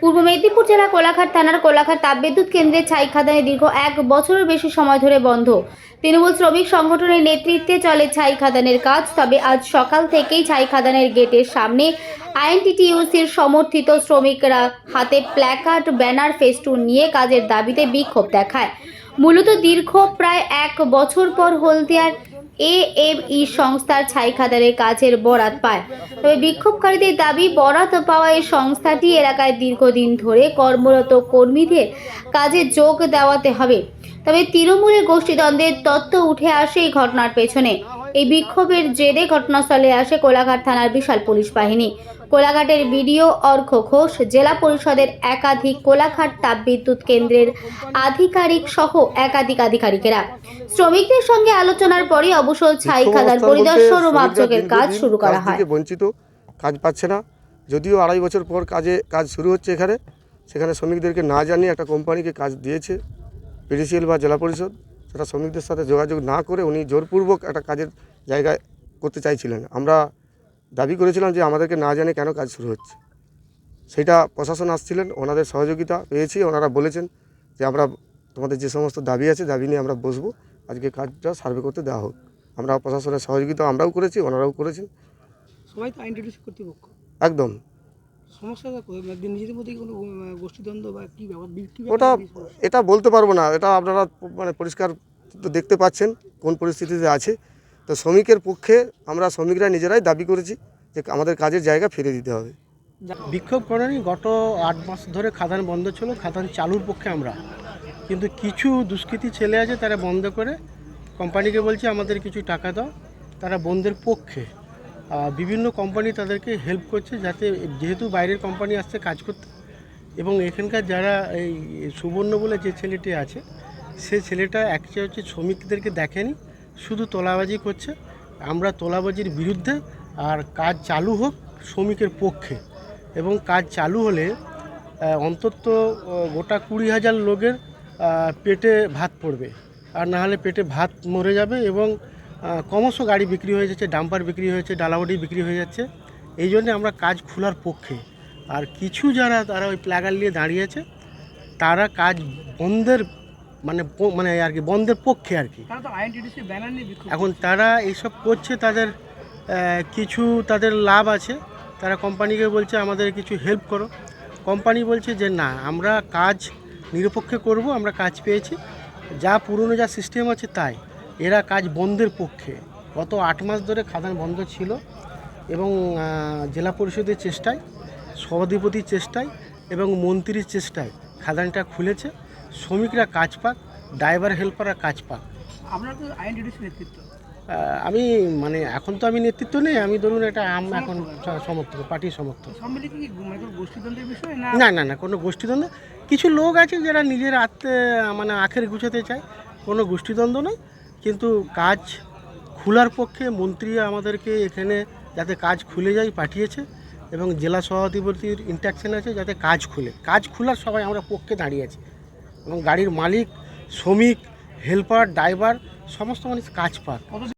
পূর্ব মেদিনীপুর জেলা কোলাঘাট থানার কোলাঘাট তাপবিদ্যুৎ কেন্দ্রের ছাই খাদানে দীর্ঘ এক বছরের বেশি সময় ধরে বন্ধ। তৃণমূল শ্রমিক সংগঠনের নেতৃত্বে চলে ছাই খাদানের কাজ, তবে আজ সকাল থেকেই ছাই খাদানের গেটের সামনে আইএনটিটিইউসির সমর্থিত শ্রমিকরা হাতে প্ল্যাকার্ড, ব্যানার, ফেস্টুন নিয়ে কাজের দাবিতে বিক্ষোভ দেখায়। মূলত দীর্ঘ প্রায় এক বছর পর হলদিয়ার এএমই সংস্থার ছাই খাদানের কাজের বরাত পায়। তবে বিক্ষোভকারীদের দাবি, বরাত পাওয়া এই সংস্থাটি এলাকায় দীর্ঘদিন ধরে কর্মরত কর্মীদের কাজে যোগ দেওয়াতে হবে। তবে তৃণমূলের গোষ্ঠীদ্বন্দ্বের তত্ত্ব উঠে আসে এই ঘটনার পেছনে। এই বিক্ষোভের জেরে ঘটনাস্থলে আসে কোলাঘাট থানার বিশাল পুলিশ বাহিনী। কোলাঘাটের বিডিও অর্ঘ ঘোষ জেলা পরিষদের একাধিক কোলাঘাট তাপবিদ্যুৎ কেন্দ্রের আধিকারিক সহ একাধিক আধিকারিকেরা। শ্রমিকদের সঙ্গে আলোচনার পরই অবশ্য ছাই খাদার পরিদর্শন ও মাপযোগের কাজ শুরু করা হয়। বঞ্চিত কাজ পাচ্ছে না। যদিও আড়াই বছর পর কাজে কাজ শুরু হচ্ছে এখানে। সেখানে শ্রমিকদেরকে না জানিয়ে একটা কোম্পানিকে কাজ দিয়েছে পিডিসিএল বা জেলা পরিষদ। সেটা শ্রমিকদের সাথে যোগাযোগ না করে উনি জোরপূর্বক একটা কাজের জায়গায় করতে চাইছিলেন। আমরা দাবি করেছিলাম যে আমাদেরকে না জানে কেন কাজ শুরু হচ্ছে। সেটা প্রশাসন আসছিলেন ওনাদের সহযোগিতা পেয়েছি ওনারা বলেছেন যে আমরা তোমাদের যে সমস্ত দাবি আছে দাবি নিয়ে আমরা বসবো। আজকে কাজটা সার্ভে করতে দেওয়া হোক। আমরা প্রশাসনের সহযোগিতা আমরাও করেছি ওনারাও করেছেন। সবাই তো কর্তৃপক্ষ? একদম। সমস্যাটা? মানে নিজেদের মধ্যে কোনো গোষ্ঠীদ্বন্দ্ব বা কি ব্যাপার ওটা? এটা বলতে পারব না এটা আপনারা মানে পরিষ্কার তো দেখতে পাচ্ছেন কোন পরিস্থিতিতে আছে তো শ্রমিকের পক্ষে আমরা শ্রমিকরা নিজেরাই দাবি করেছি যে আমাদের কাজের জায়গা ফিরে দিতে হবে বিক্ষোভ করেনি গত আট মাস ধরে খাদান বন্ধ ছিল খাদান চালুর পক্ষে আমরা কিন্তু কিছু দুষ্কৃতী ছেলে আছে তারা বন্ধ করে কোম্পানিকে বলছে আমাদের কিছু টাকা দাও তারা বন্ধের পক্ষে বিভিন্ন কোম্পানি তাদেরকে হেল্প করছে যাতে যেহেতু বাইরের কোম্পানি আসছে কাজ করতে। এবং এখানকার যারা এই সুবর্ণ বলে যে ছেলেটি আছে, সে ছেলেটা অ্যাকচুয়ালি হচ্ছে শ্রমিকদেরকে দেখেনি, শুধু তোলাবাজি করছে। আমরা তোলাবাজির বিরুদ্ধে আর কাজ চালু হোক শ্রমিকের পক্ষে। এবং কাজ চালু হলে অন্তত গোটা কুড়ি হাজার লোকের পেটে ভাত পড়বে। আর না হলে পেটে ভাত মরে যাবে এবং ক্রমশ গাড়ি বিক্রি হয়ে যাচ্ছে ডাম্পার বিক্রি হয়েছে ডালাবাড়ি বিক্রি হয়ে যাচ্ছে। এই জন্যে আমরা কাজ খোলার পক্ষে। আর কিছু যারা তারা ওই প্লাগার নিয়ে দাঁড়িয়েছে তারা কাজ বন্ধের মানে মানে আর কি বন্ধের পক্ষে আর কি। এখন তারা এইসব করছে তাদের কিছু তাদের লাভ আছে। তারা কোম্পানিকে বলছে আমাদের কিছু হেল্প করো। কোম্পানি বলছে যে না আমরা কাজ নিরপেক্ষে করব আমরা কাজ পেয়েছি। যা পুরনো যা সিস্টেম আছে তাই। এরা কাজ বন্ধের পক্ষে। গত আট মাস ধরে খাদান বন্ধ ছিল এবং জেলা পরিষদের চেষ্টায় সভাধিপতির চেষ্টায় এবং মন্ত্রীর চেষ্টায় খাদানটা খুলেছে। শ্রমিকরা কাজ পাক ড্রাইভার হেল্পাররা কাজ পাক। আপনার তো আইন নেতৃত্ব। আমি মানে এখন তো আমি নেতৃত্ব নেই আমি ধরুন এটা আম এখন সমর্থক পার্টির সমর্থক। মানে না? না না কোনো গোষ্ঠীদ্বন্দ্ব কিছু লোক আছে যারা নিজের আত্মে মানে আখের গুছাতে চায় কোনো গোষ্ঠীদ্বন্দ্ব নয়। কিন্তু কাজ খোলার পক্ষে মন্ত্রী আমাদেরকে এখানে যাতে কাজ খুলে যায় পাঠিয়েছে এবং জেলা সভাধিপতির ইন্ট্যাকশন আছে যাতে কাজ খুলে। কাজ খোলার সবাই আমরা পক্ষে দাঁড়িয়ে আছি এবং গাড়ির মালিক, শ্রমিক হেল্পার ড্রাইভার সমস্ত মানুষ কাজ পাক।